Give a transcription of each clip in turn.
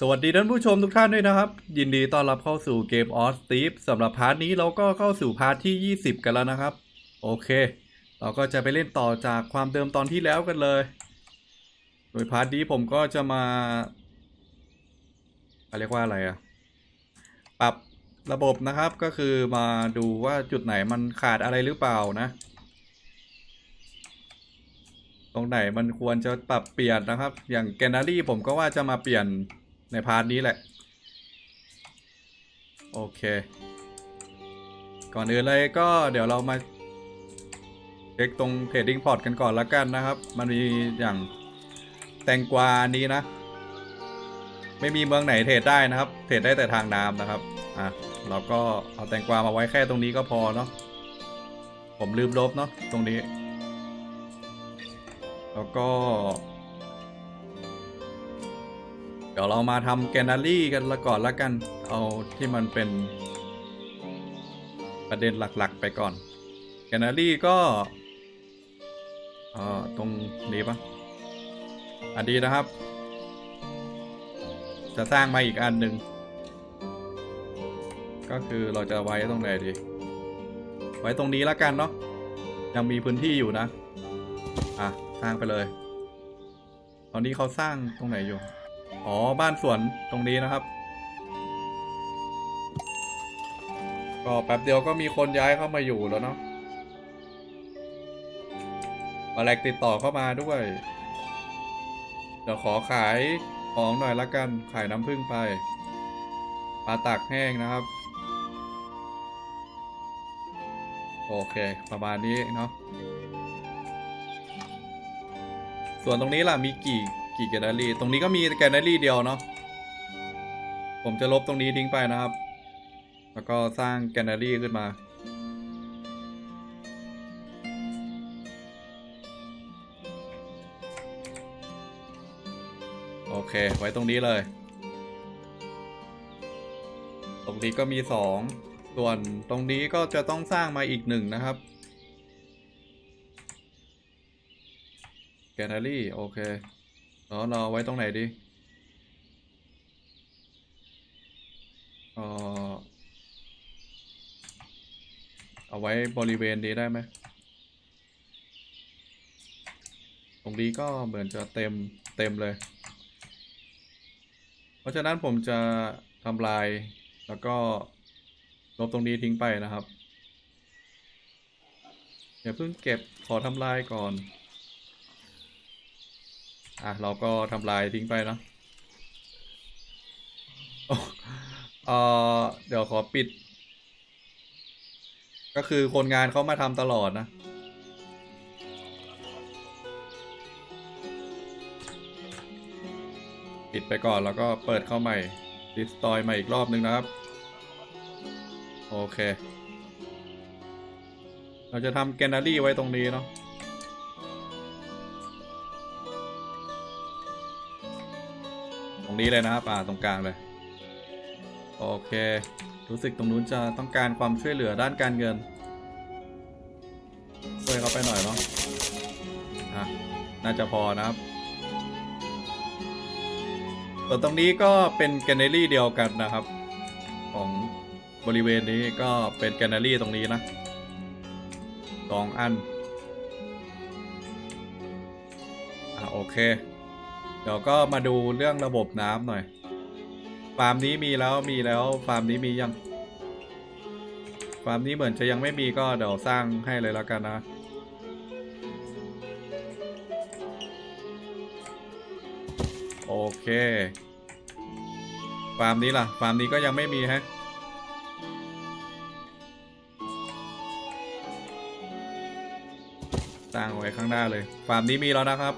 สวัสดีท่านผู้ชมทุกท่านด้วยนะครับ ยินดีต้อนรับเข้าสู่เกมออสตีฟสำหรับพาร์ทนี้เราก็เข้าสู่พาร์ทที่ 20 กันแล้วนะครับ โอเค เราก็จะไปเล่นต่อจากความเดิมตอนที่แล้วกันเลย โดยพาร์ทนี้ผมก็จะมาเรียกว่าอะไรอะปรับระบบนะครับก็คือมาดูว่าจุดไหนมันขาดอะไรหรือเปล่านะ ตรงไหนมันควรจะปรับเปลี่ยนนะครับ อย่างแกนนารีผมก็ว่าจะมาเปลี่ยน ในพาร์ทนี้แหละ โอเค ก่อนอื่นเลยก็เดี๋ยวเรามาเช็คตรงเทรดดิ้งพอร์ตกันก่อนละกันนะครับ มันมีอย่างแตงกวาอันนี้นะ ไม่มีเมืองไหนเทรดได้นะครับ เทรดได้แต่ทางน้ำนะครับ อะ เราก็เอาแตงกวามาไว้แค่ตรงนี้ก็พอเนาะ ผมลืมลบเนาะตรงนี้ แล้วก็ ดี๋ยวเรามาทำแกนนารี่กันละก่อนละกัน เอาที่มันเป็น ประเด็นหลักๆไปก่อน แกนนารี่ก็เอ่อตรงนี้ปะอันนี้นะครับ จะสร้างมาอีกอันหนึ่งก็คือเราจะไว้ตรงไหนดี ไว้ตรงนี้ละกันเนาะ ยังมีพื้นที่อยู่นะ อะ สร้างไปเลย ตอนนี้เขาสร้างตรงไหนอยู่ อ๋อ บ้านสวนตรงนี้นะครับ ก็แป๊บเดียวก็มีคนย้ายเข้ามาอยู่แล้วเนาะมาแลกติดต่อเข้ามาด้วย เดี๋ยวขอขายของหน่อยละกัน ขายน้ำผึ้งไป ปลาตากแห้งนะครับ โอเค ประมาณนี้เนาะ ส่วนตรงนี้ล่ะมีกี่ กี่แกลเลอรี่ ตรงนี้ก็มีแกลเลอรี่เดียวเนาะ ผมจะลบตรงนี้ทิ้งไปนะครับ แล้วก็สร้างแกลเลอรี่ขึ้นมา โอเค ไว้ตรงนี้เลย ตรงนี้ก็มีสอง ส่วนตรงนี้ก็จะต้องสร้างมาอีกหนึ่งนะครับแกลเลอรี่ โอเค แล้วเราเอาไว้ตรงไหนดีเออเอาไว้บริเวณนี้ได้ไหม ตรงนี้ก็เหมือนจะเต็มเต็มเลย เพราะฉะนั้นผมจะทำลายแล้วก็ลบตรงนี้ทิ้งไปนะครับ อย่าเพิ่งเก็บขอทำลายก่อน อะเราก็ทำลายทิ้งไปเนาะเออเดี๋ยวขอปิด ก็คือคนงานเขามาทำตลอดนะ ปิดไปก่อนแล้วก็เปิดเข้าใหม่ดิสตอยใหม่อีกรอบนึงนะครับ โอเค เราจะทำแกนนารี่ไว้ตรงนี้เนาะ นี้เลยนะครับอ่าตรงกลางเลย โอเค รู้สึกตรงนู้นจะต้องการความช่วยเหลือด้านการเงิน ช่วยเขาไปหน่อยเนาะอะน่าจะพอนะครับส่วนตรงนี้ก็เป็นแกนเนอรี่เดียวกันนะครับ ของบริเวณนี้ก็เป็นแกนเนอรี่ตรงนี้นะสองอัน อะโอเค ดี๋ยวก็มาดูเรื่องระบบน้ำหน่อย ฟาร์มนี้มีแล้วมีแล้ว ฟาร์มนี้มียัง ฟาร์มนี้เหมือนจะยังไม่มีก็เดี๋ยวสร้างให้เลยแล้วกันนะ โอเค ฟาร์มนี้ล่ะ ฟาร์มนี้ก็ยังไม่มีฮะสร้างไว้ข้างหน้าเลย ฟาร์มนี้มีแล้วนะครับ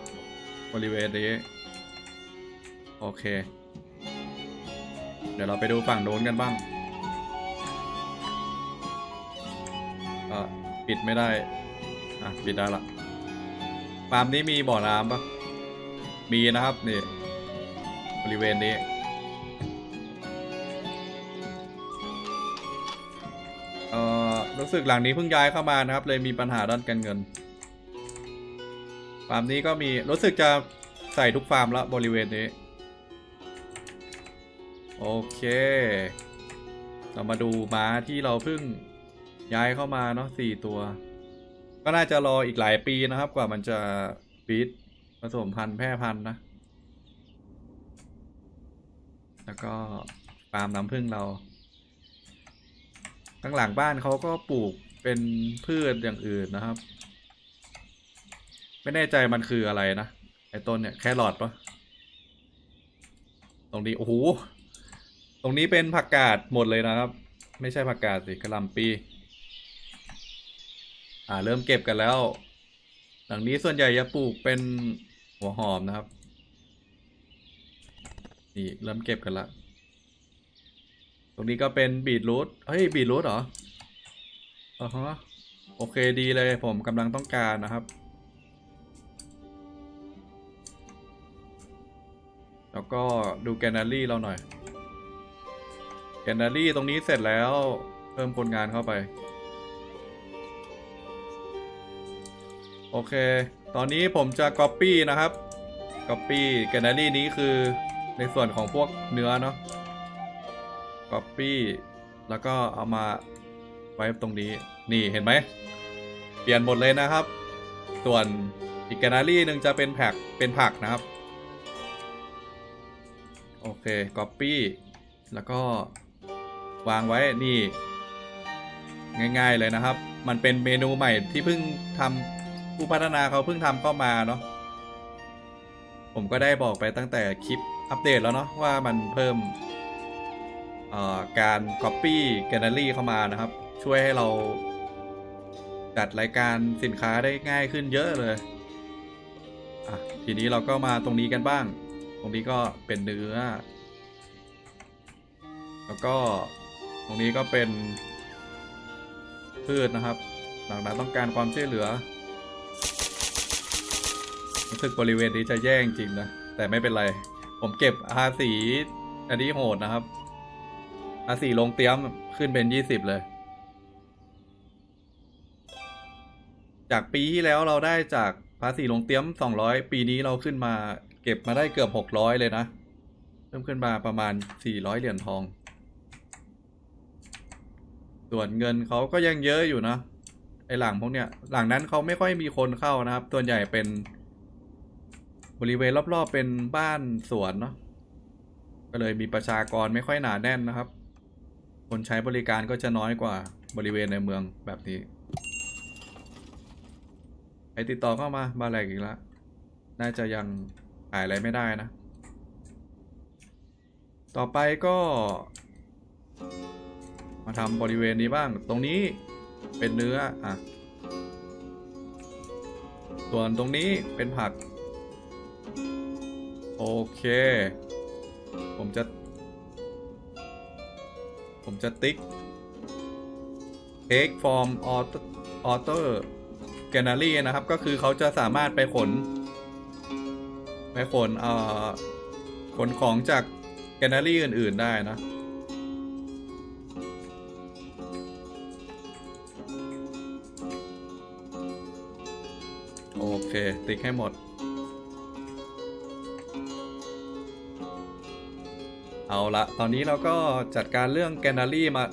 บริเวณนี้ โอเค เดี๋ยวเราไปดูฝั่งโน้นกันบ้างอะปิดไม่ได้ อะ ปิดได้ละฟาร์มนี้มีบ่อน้ำปะมีนะครับ นี่ บริเวณนี้ เอ่อ รู้สึกหลังนี้เพิ่งย้ายเข้ามานะครับ เลยมีปัญหาด้านการเงิน ฟาร์มนี้ก็มี รู้สึกจะใส่ทุกฟาร์มละบริเวณนี้ โอเค เรามาดูม้าที่เราเพิ่งย้ายเข้ามาเนาะสี่ตัว ก็น่าจะรออีกหลายปีนะครับ กว่ามันจะฟีดผสมพันธุ์แพร่พันธุ์นะ แล้วก็ฟาร์มน้ำผึ้งเราข้างหลังบ้านเขาก็ปลูกเป็นพืชอย่างอื่นนะครับ ไม่แน่ใจมันคืออะไรนะ ไอ้ต้นเนี่ยแครอทปะตรงนี้ โอ้โห ตรงนี้เป็นผักกาดหมดเลยนะครับ ไม่ใช่ผักกาดสิกระหลำปี อ่าเริ่มเก็บกันแล้ว หลังนี้ส่วนใหญ่จะปลูกเป็นหัวหอมนะครับ นี่เริ่มเก็บกันละ ตรงนี้ก็เป็นบีทรูทเฮ้ยบีทรูทเหรออ๋อฮะโอเคดีเลยผมกำลังต้องการนะครับ แล้วก็ดูแกนนารี่เราหน่อย แกนนารี่ตรงนี้เสร็จแล้ว เพิ่มคนงานเข้าไป โอเค ตอนนี้ผมจะ Copy นะครับ Copy แกนนารี่นี้คือในส่วนของพวกเนื้อเนาะ Copy แล้วก็เอามาไว้ตรงนี้ นี่เห็นไหม เปลี่ยนหมดเลยนะครับ ส่วนอีกแกนนารี่หนึ่งจะเป็นผักเป็นผักนะครับ โอเค Copy แล้วก็ วางไว้นี่ ง่ายๆเลยนะครับ มันเป็นเมนูใหม่ที่เพิ่งทำผู้พัฒนาเขาเพิ่งทำเข้ามาเนาะผมก็ได้บอกไปตั้งแต่คลิปอัปเดตแล้วเนาะว่ามันเพิ่มการ Copy Gallery เข้ามานะครับ ช่วยให้เราจัดรายการสินค้าได้ง่ายขึ้นเยอะเลยอะทีนี้เราก็มาตรงนี้กันบ้าง ตรงนี้ก็เป็นเนื้อ แล้วก็ รงนี้ก็เป็นพืชนะครับ หลังนั้นต้องการความช่วยเหลือรู้สึกบริเวณนี้จะแย่จริงนะ แต่ไม่เป็นไร ผมเก็บอาสีอันนี้โหดนะครับ อาสีลงเตรียมขึ้นเป็นยี่สิบเลย จากปีที่แล้วเราได้จากภาษีลงเตรียมสองร้อยปีนี้เราขึ้นมา เก็บมาได้เกือบหกร้อยเลยนะ เพิ่มขึ้นมาประมาณสี่ร้อยเหรียญทอง ส่วนเงินเขาก็ยังเยอะอยู่นะไอหลังพวกเนี้ยหลังนั้นเขาไม่ค่อยมีคนเข้านะครับ ส่วนใหญ่เป็น บริเวณรอบๆเป็นบ้านสวนเนาะก็เลยมีประชากรไม่ค่อยหนาแน่นนะครับ คนใช้บริการก็จะน้อยกว่าบริเวณในเมืองแบบนี้ไอติดต่อเข้ามาบาแหลกอีกแล้วน่าจะยังขายอะไรไม่ได้นะ ต่อไปก็ มาทำบริเวณนี้บ้าง ตรงนี้เป็นเนื้ออะส่วนตรงนี้เป็นผัก โอเค ผมจะ ผมจะติ๊ก take from author author gallery นะครับ ก็คือเขาจะสามารถไปขน ไปขนเอ่อขนของจากแกลเลอรี่อื่น ๆ ได้นะ ติ๊กให้หมด เอาละ ตอนนี้เราก็จัดการเรื่องแกลเลอรี่มา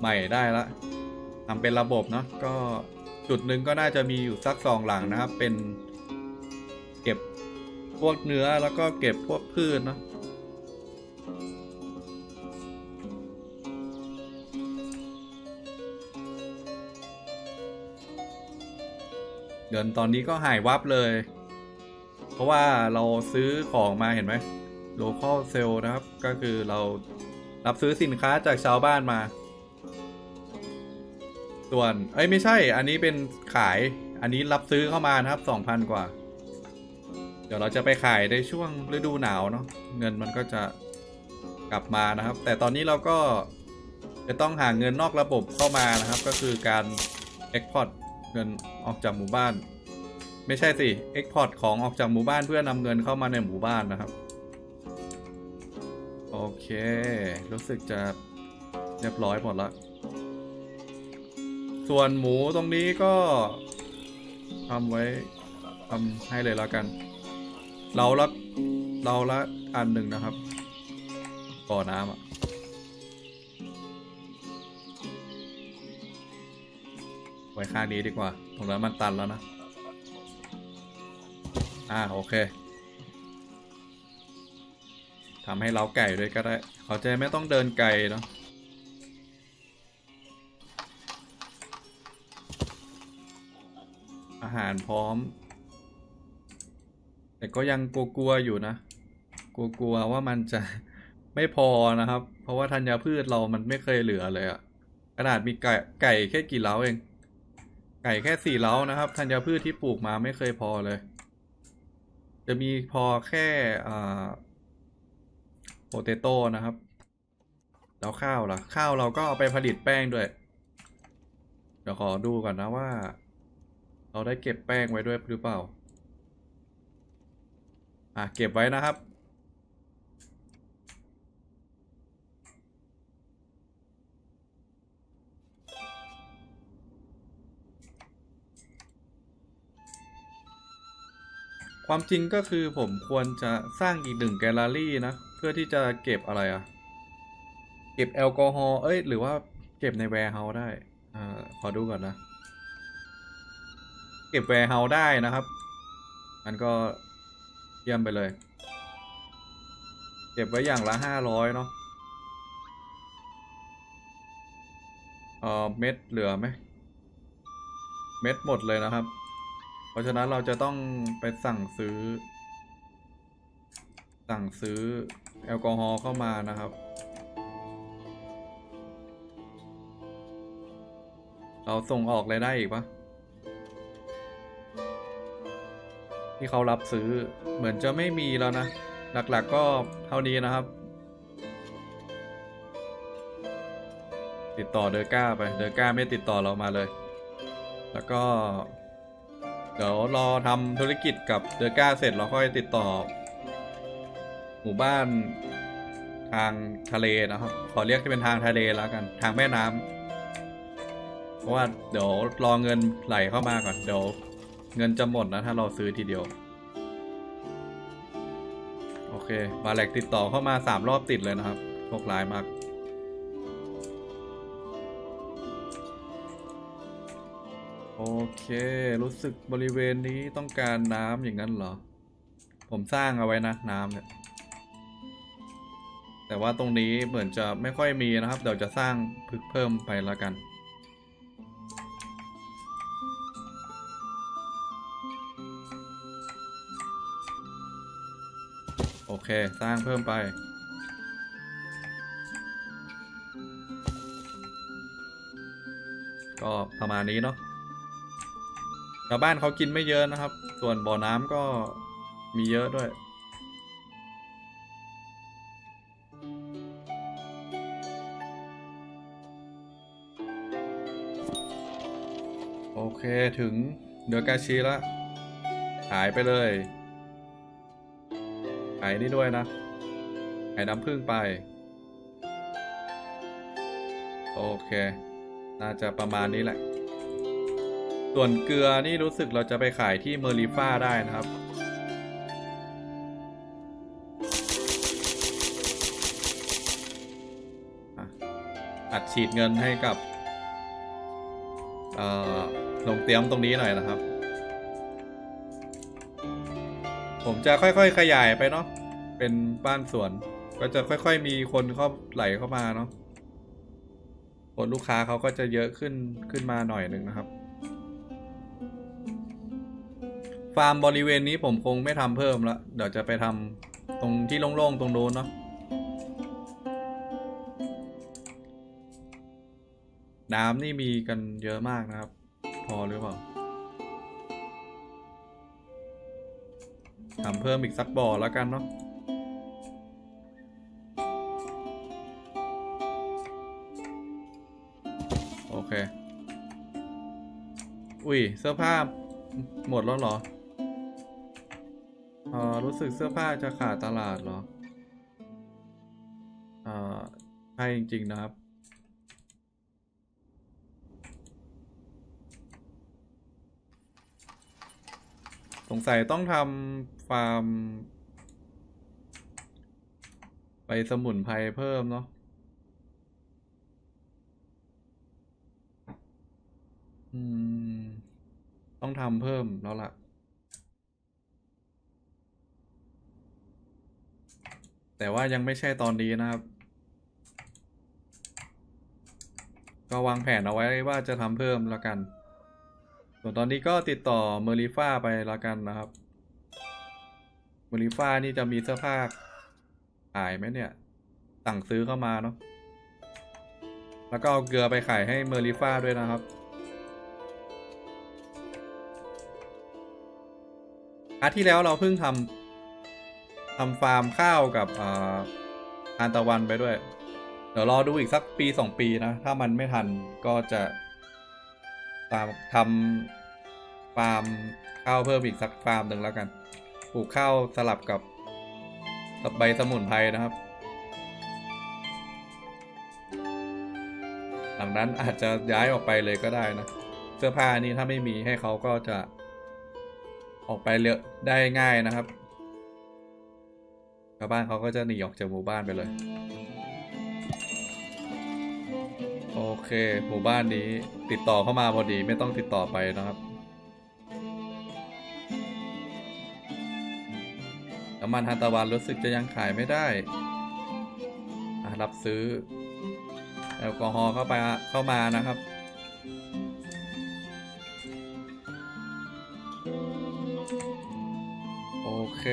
ใหม่ได้ละทำเป็นระบบเนาะก็จุดหนึ่งก็น่าจะมีอยู่สักสองหลังนะครับ เป็น เก็บพวกเนื้อแล้วก็เก็บพวกพืชเนาะ เงินตอนนี้ก็หายวับเลย เพราะว่าเราซื้อของมาเห็นไหม local sale นะครับ ก็คือเรารับซื้อสินค้าจากชาวบ้านมา ส่วน เอ้ยไม่ใช่ อันนี้เป็นขาย อันนี้รับซื้อเข้ามานะครับสองพันกว่า เดี๋ยวเราจะไปขายในช่วงฤดูหนาวเนาะ เงินมันก็จะกลับมานะครับ แต่ตอนนี้เราก็จะต้องหาเงินนอกระบบเข้ามานะครับ ก็คือการ Export เงินออกจากหมู่บ้าน ไม่ใช่สิ Export ของออกจากหมู่บ้านเพื่อนำเงินเข้ามาในหมู่บ้านนะครับ โอเค รู้สึกจะเรียบร้อยหมดล้วส่วนหมูตรงนี้ก็ทำไว้ทำให้เลยแล้วกัน เราละเราละอันหนึ่งนะครับบ่อน้ำอะ ไว้ข้างนี้ดีกว่า ตรงนั้นมันตันแล้วนะ อ่าโอเคทำให้เล้าไก่ด้วยก็ได้ เขาจะไม่ต้องเดินไกลเนาะอาหารพร้อม แต่ก็ยังกลัวๆอยู่นะ กลัวๆว่ามันจะไม่พอนะครับ เพราะว่าธัญพืชเรามันไม่เคยเหลือเลยอะขนาดมีไก่ไก่แค่กี่เล้าเอง ก่แค่สี่เล้านะครับธัญพืชที่ปลูกมาไม่เคยพอเลย จะมีพอแค่อ่าโปเตโต้นะครับ แล้วข้าวล่ะ ข้าวเราก็เอาไปผลิตแป้งด้วย เดี๋ยวขอดูก่อนนะว่า เราได้เก็บแป้งไว้ด้วยหรือเปล่า อะ เก็บไว้นะครับ ความจริงก็คือผมควรจะสร้างอีกหนึ่งแกลเลอรี่นะ เพื่อที่จะเก็บอะไรอะเก็บแอลกอฮอล์เอ้ย หรือว่าเก็บในแวร์เฮาได้อ่าขอดูก่อนนะ เก็บแวร์เฮาได้นะครับมันก็เยี่ยมไปเลย เก็บไว้อย่างละห้าร้อยเนาะเออเม็ดเหลือไหมเม็ดหมดเลยนะครับ ราะฉะนั้นเราจะต้องไปสั่งซื้อ สั่งซื้อแอลกอฮอล์เข้ามานะครับ เราส่งออกเลยได้อีกปะที่เขารับซื้อเหมือนจะไม่มีแล้วนะ หลักๆก็เท่านี้นะครับ ติดต่อเดอร์ก้าไป เดอร์ก้าไม่ติดต่อเรามาเลย แล้วก็ เดี๋ยวรอทำธุรกิจกับเดอร์ก้าเสร็จเราค่อยติดต่อ หมู่บ้านทางทะเลนะครับ ขอเรียกที่เป็นทางทะเลแล้วกัน ทางแม่น้ำเพราะว่าเดี๋ยวรอเงินไหลเข้ามาก่อน เดี๋ยวเงินจะหมดนะถ้าเราซื้อทีเดียว โอเคมาแหลกติดต่อเข้ามาสามรอบติดเลยนะครับโชคร้ายมาก เค รู้สึกบริเวณนี้ต้องการน้ำอย่างนั้นเหรอ ผมสร้างเอาไว้นะน้ำเนี่ย แต่ว่าตรงนี้เหมือนจะไม่ค่อยมีนะครับ เดี๋ยวจะสร้างพึกเพิ่มไปแล้วกัน โอเค สร้างเพิ่มไปก็ประมาณนี้เนาะ ชาวบ้านเขากินไม่เยอะนะครับ ส่วนบ่อน้ำก็มีเยอะด้วย โอเคถึงเดือกาชีแล้วหายไปเลยหายนี่ด้วยนะหายน้ำผึ้งไป โอเค น่าจะประมาณนี้แหละ ส่วนเกลือนี่รู้สึกเราจะไปขายที่เมอริฟ้าได้นะครับ อัดฉีดเงินให้กับลงเตรียมตรงนี้หน่อยนะครับ ผมจะค่อยๆขยายไปเนาะ เป็นบ้านสวน ก็จะค่อยๆมีคนเข้าไหลเข้ามาเนาะคนลูกค้าเขาก็จะเยอะขึ้นขึ้นมาหน่อยหนึ่งนะครับ ฟาร์มบริเวณนี้ผมคงไม่ทำเพิ่มละเดี๋ยวจะไปทำตรงที่โล่งๆตรงโน้นเนาะน้ำนี่มีกันเยอะมากนะครับ พอหรือเปล่าทำเพิ่มอีกสักบ่อแล้วกันเนาะโอเค อุ้ยเสื้อผ้าหมดแล้วเหรอ ออรู้สึกเสื้อผ้าจะขาดตลาดเหรอ อ่อใช่จริง ๆ นะครับ สงสัยต้องทำฟาร์ม ไปสมุนไพรเพิ่มเนาะอืม ต้องทำเพิ่มแล้วล่ะ แต่ว่ายังไม่ใช่ตอนนี้นะครับ ก็วางแผนเอาไว้ว่าจะทำเพิ่มแล้วกัน ส่วนตอนนี้ก็ติดต่อเมอริฟ้าไปแล้วกันนะครับเมอริฟ้านี่จะมีเสื้อผ้าขายไหมเนี่ย สั่งซื้อเข้ามาเนาะแล้วก็เอาเกลือไปขายให้เมอริฟ้าด้วยนะครับอาทิตย์แล้วเราเพิ่งทำ ทำฟาร์มข้าวกับอ่าทานตะวันไปด้วย เดี๋ยวรอดูอีกสักปีสองปีนะ ถ้ามันไม่ทันก็จะตามทำฟาร์มข้าวเพิ่มอีกสักฟาร์มหนึ่งแล้วกัน ปลูกข้าวสลับกับกับใบสมุนไพรนะครับ หลังนั้นอาจจะย้ายออกไปเลยก็ได้นะ เสื้อผ้านี่ถ้าไม่มีให้เขาก็จะออกไปเลือกได้ง่ายนะครับ ชาวบ้านเขาก็จะหนีออกจากหมู่บ้านไปเลย โอเค หมู่บ้านนี้ติดต่อเข้ามาพอดีไม่ต้องติดต่อไปนะครับน้ำมันทานตะวันรู้สึกจะยังขายไม่ได้รับซื้อ แอลกอฮอล์เข้าไปเข้ามานะครับ โอเค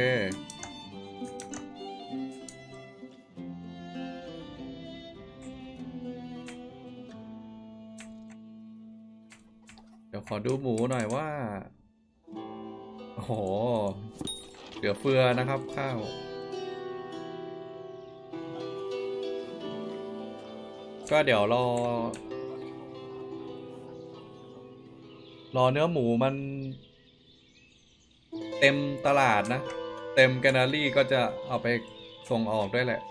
ดี๋ยวขอดูหมูหน่อยว่า โอ้โหเหลือเฟือนะครับข้าวก็เดี๋ยวรอ รอเนื้อหมูมัน เต็มตลาดนะ เต็มแกลเลอรี่ก็จะเอาไปส่งออกด้วยแหละ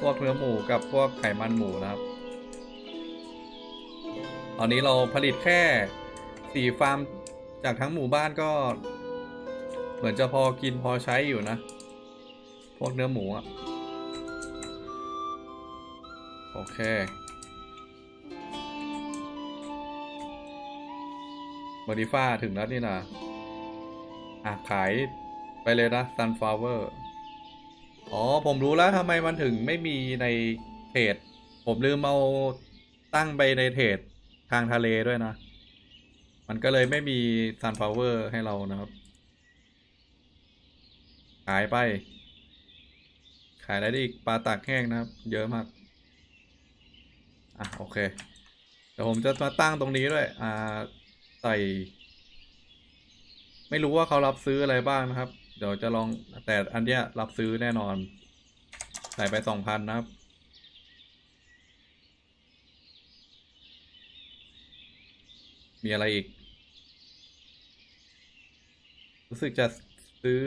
พวกเนื้อหมูกับพวกไขมันหมูนะครับ ตอนนี้เราผลิตแค่ สี่ฟาร์มจากทั้งหมู่บ้านก็ เหมือนจะพอกินพอใช้อยู่นะ พวกเนื้อหมูอะโอเคบอดี้ฟ้าถึงแล้วนี่นะอะ ขายไปเลยนะ sunflower อ๋อ ผมรู้แล้วทำไมมันถึงไม่มีในเพจผมลืมเอาตั้งไปในเพจทางทะเลด้วยนะ มันก็เลยไม่มี sunflower ให้เรานะครับ ขายไป ขายอะไรได้อีกปลาตากแห้งนะครับ เยอะมาก อะโอเค เดี๋ยวผมจะมาตั้งตรงนี้ด้วย อ่าใส่ ไม่รู้ว่าเขารับซื้ออะไรบ้างนะครับ เดี๋ยวจะลองแต่อันเนี้ยรับซื้อแน่นอน ใส่ไปสองพันนะครับ มีอะไรอีก รู้สึกจะซื้อ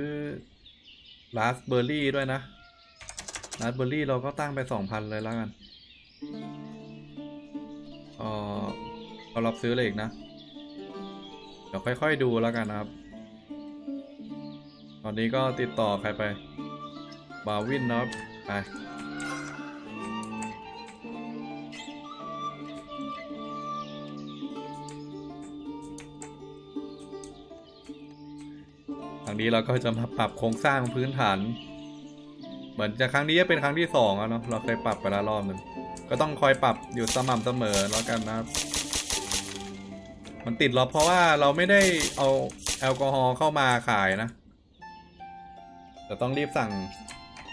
ราสเบอร์รี่ด้วยนะราสเบอร์รี่เราก็ตั้งไปสองพันเลยแล้วกันเออเรารับซื้ออะไรอีกนะ เดี๋ยวค่อยๆดูแล้วกันนะครับ ตอนนี้ก็ติดต่อใครไป บาวินนะครับไป นี้เราก็จะมาปรับโครงสร้างพื้นฐาน เหมือนจะครั้งนี้จะเป็นครั้งที่สองแล้วเนาะเราเคยปรับไปแล้วรอบหนึ่งก็ต้องคอยปรับอยู่สม่ำเสมอแล้วกันนะครับ มันติดลบเพราะว่าเราไม่ได้เอาแอลกอฮอล์เข้ามาขายนะแต่ต้องรีบสั่ง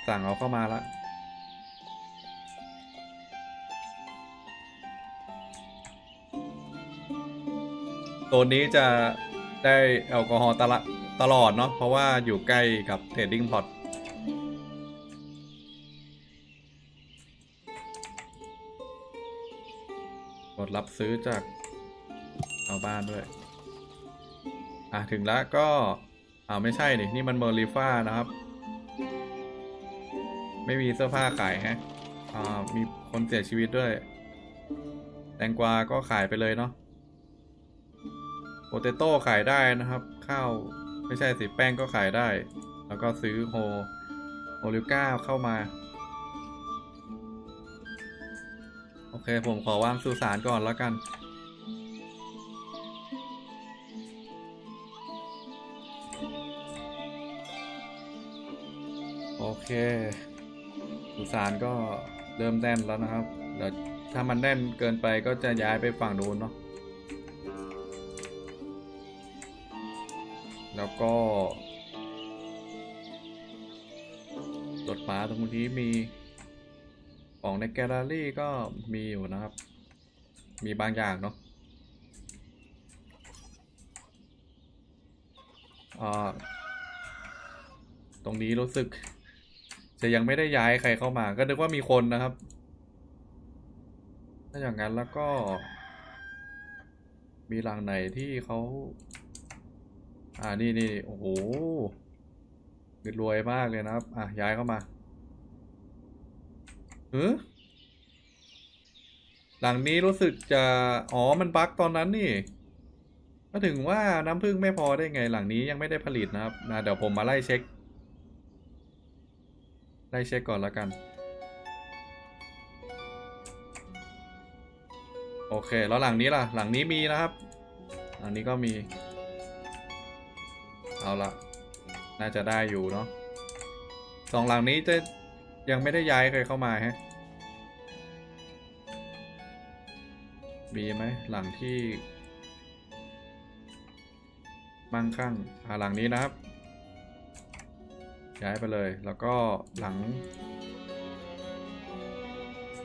สั่งเอาเข้ามาละตัวนี้จะได้แอลกอฮอล์ตละ ตลอดเนาะเพราะว่าอยู่ใกล้กับเทรดดิ้งพอตกดรับซื้อจากชาบ้านด้วย อะ ถึงแล้วก็อ่าไม่ใช่นี่นี่มันเมอร์ลิฟ้านะครับ ไม่มีเสื้อผ้าขายฮะอ่ามีคนเสียชีวิตด้วย แตงกวาก็ขายไปเลยเนาะโปเตโต้ขายได้นะครับ ข้าว ไม่ใช่สิแป้งก็ขายได้ แล้วก็ซื้อโฮโอลิก้าเข้ามา โอเคผมขอวางสุสานก่อนแล้วกัน โอเค สุสานก็เริ่มแน่นแล้วนะครับเดี๋ยวถ้ามันแน่นเกินไปก็จะย้ายไปฝั่งนู้นเนาะ แล้วก็รถม้าตรงนี้มีของในแกลเลอรี่ก็มีอยู่นะครับ มีบางอย่างเนาะตรงนี้รู้สึก จะยังไม่ได้ย้ายใครเข้ามา ก็นึกว่ามีคนนะครับ ถ้าอย่างนั้นแล้วก็ มีหลังไหนที่เขา อ่านี่นี่โอ้โหรวยมากเลยนะครับ อะย้ายเข้ามาเออหลังนี้รู้สึกจะ อ๋อ มันบั๊กตอนนั้นนี่ ก็ถึงว่าน้ำผึ้งไม่พอได้ไง หลังนี้ยังไม่ได้ผลิตนะครับนะเดี๋ยวผมมาไล่เช็ค ไล่เช็คก่อนแล้วกัน โอเค แล้วหลังนี้ล่ะ หลังนี้มีนะครับ หลังนี้ก็มี เอาละน่าจะได้อยู่เนาะสองหลังนี้จะยังไม่ได้ย้ายใครเข้ามาฮะมีไหมหลังที่มั่งคั่งอ่าหลังนี้นะครับ ย้ายไปเลยแล้วก็หลัง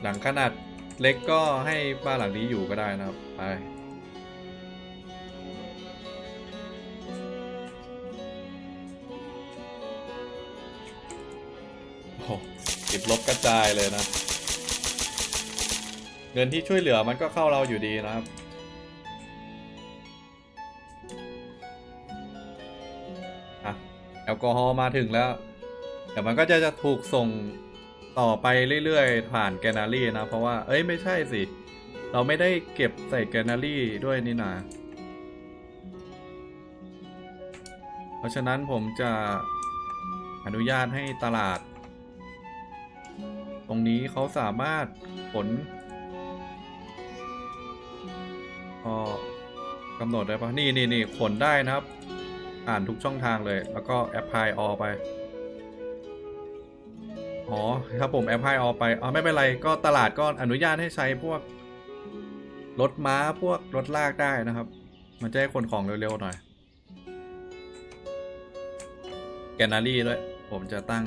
หลังขนาดเล็กก็ให้บ้านหลังนี้อยู่ก็ได้นะครับ ไป ลบกระจายเลยนะ เงินที่ช่วยเหลือมันก็เข้าเราอยู่ดีนะครับอะแอลกอฮอล์มาถึงแล้วเดี๋ยวมันก็จะจะถูกส่งต่อไปเรื่อยๆ ผ่านแกนารีนะ เพราะว่า เอ้ยไม่ใช่สิ เราไม่ได้เก็บใส่แกนารีด้วยนี่นาเพราะฉะนั้นผมจะอนุญาตให้ตลาด ตรงนี้เขาสามารถขนพอกำหนดได้ปะนี่นี่นี่ขนได้นะครับ อ่านทุกช่องทางเลย แล้วก็แอปพลายออไป อ๋อถ้าผมแอปพลายออไปอ๋อไม่เป็นไรก็ตลาดก็อนุญาตให้ใช้พวกรถม้าพวกรถลากได้นะครับ มันจะให้ขนของเร็วๆหน่อยแกนนารีด้วย ผมจะตั้ง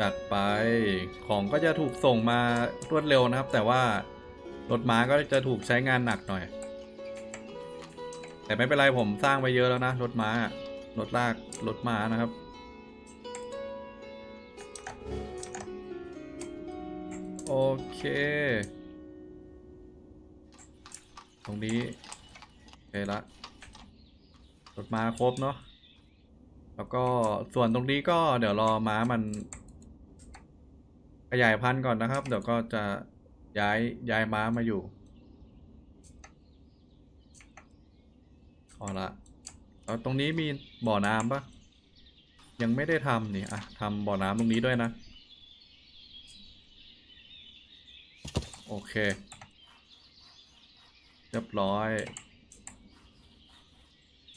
จัดไปของก็จะถูกส่งมารวดเร็วนะครับ แต่ว่ารถม้าก็จะถูกใช้งานหนักหน่อย แต่ไม่เป็นไรผมสร้างไปเยอะแล้วนะรถม้ารถลากรถม้านะครับ โอเค ตรงนี้โอเคละรถม้าครบเนาะแล้วก็ส่วนตรงนี้ก็เดี๋ยวรอม้ามัน ขยายพันธุ์ก่อนนะครับ เดี๋ยวก็จะย้ายย้ายม้ามาอยู่เอาละแล้วตรงนี้มีบ่อน้ำปะยังไม่ได้ทำนี่อะทำบ่อน้ำตรงนี้ด้วยนะ โอเคเรียบร้อย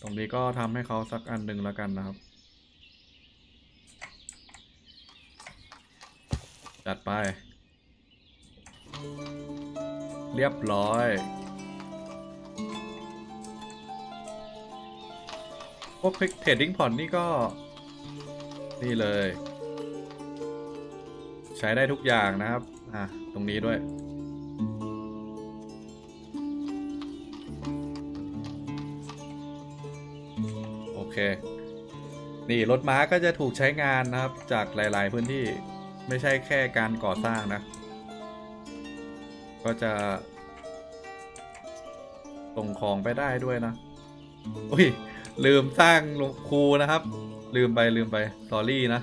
ตรงนี้ก็ทำให้เขาสักอันหนึ่งแล้วกันนะครับ จัดไป เรียบร้อย พวกพลิกเทรดดิ้งพอร์ตนี่ก็ นี่เลย ใช้ได้ทุกอย่างนะครับ อะ ตรงนี้ด้วยโอเคนี่ รถม้าก็จะถูกใช้งานนะครับ จากหลาย ๆ พื้นที่ ไม่ใช่แค่การก่อสร้างนะ ก็จะส่งของไปได้ด้วยนะอุ้ย ลืมสร้างโรงครูนะครับ ลืมไปลืมไปสอรี่นะ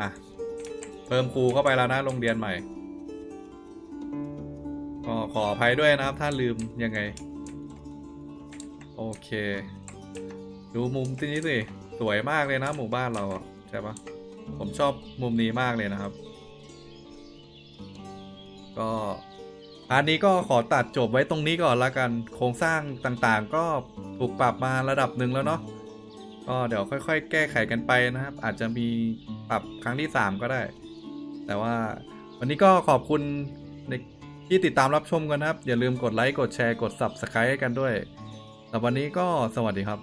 อะ เพิ่มครูเข้าไปแล้วนะโรงเรียนใหม่ก็ขออภัยด้วยนะครับ ถ้าลืมยังไง โอเค ดูมุมที่นี้สิ สวยมากเลยนะหมู่บ้านเราอะเฉช่ปะ ผมชอบมุมนี้มากเลยนะครับ ก็อันนี้ก็ขอตัดจบไว้ตรงนี้ก่อนละกัน โครงสร้างต่างๆ ก็ถูกปรับมาระดับหนึ่งแล้วเนาะก็เดี๋ยวค่อย ๆ แก้ไขกันไปนะครับ อาจจะมีปรับครั้งที่ 3 ก็ได้ แต่ว่าวันนี้ก็ขอบคุณที่ติดตามรับชมกันนะครับ อย่าลืมกดไลค์ กดแชร์ กด Subscribe กันด้วยสำหรับวันนี้ก็สวัสดีครับ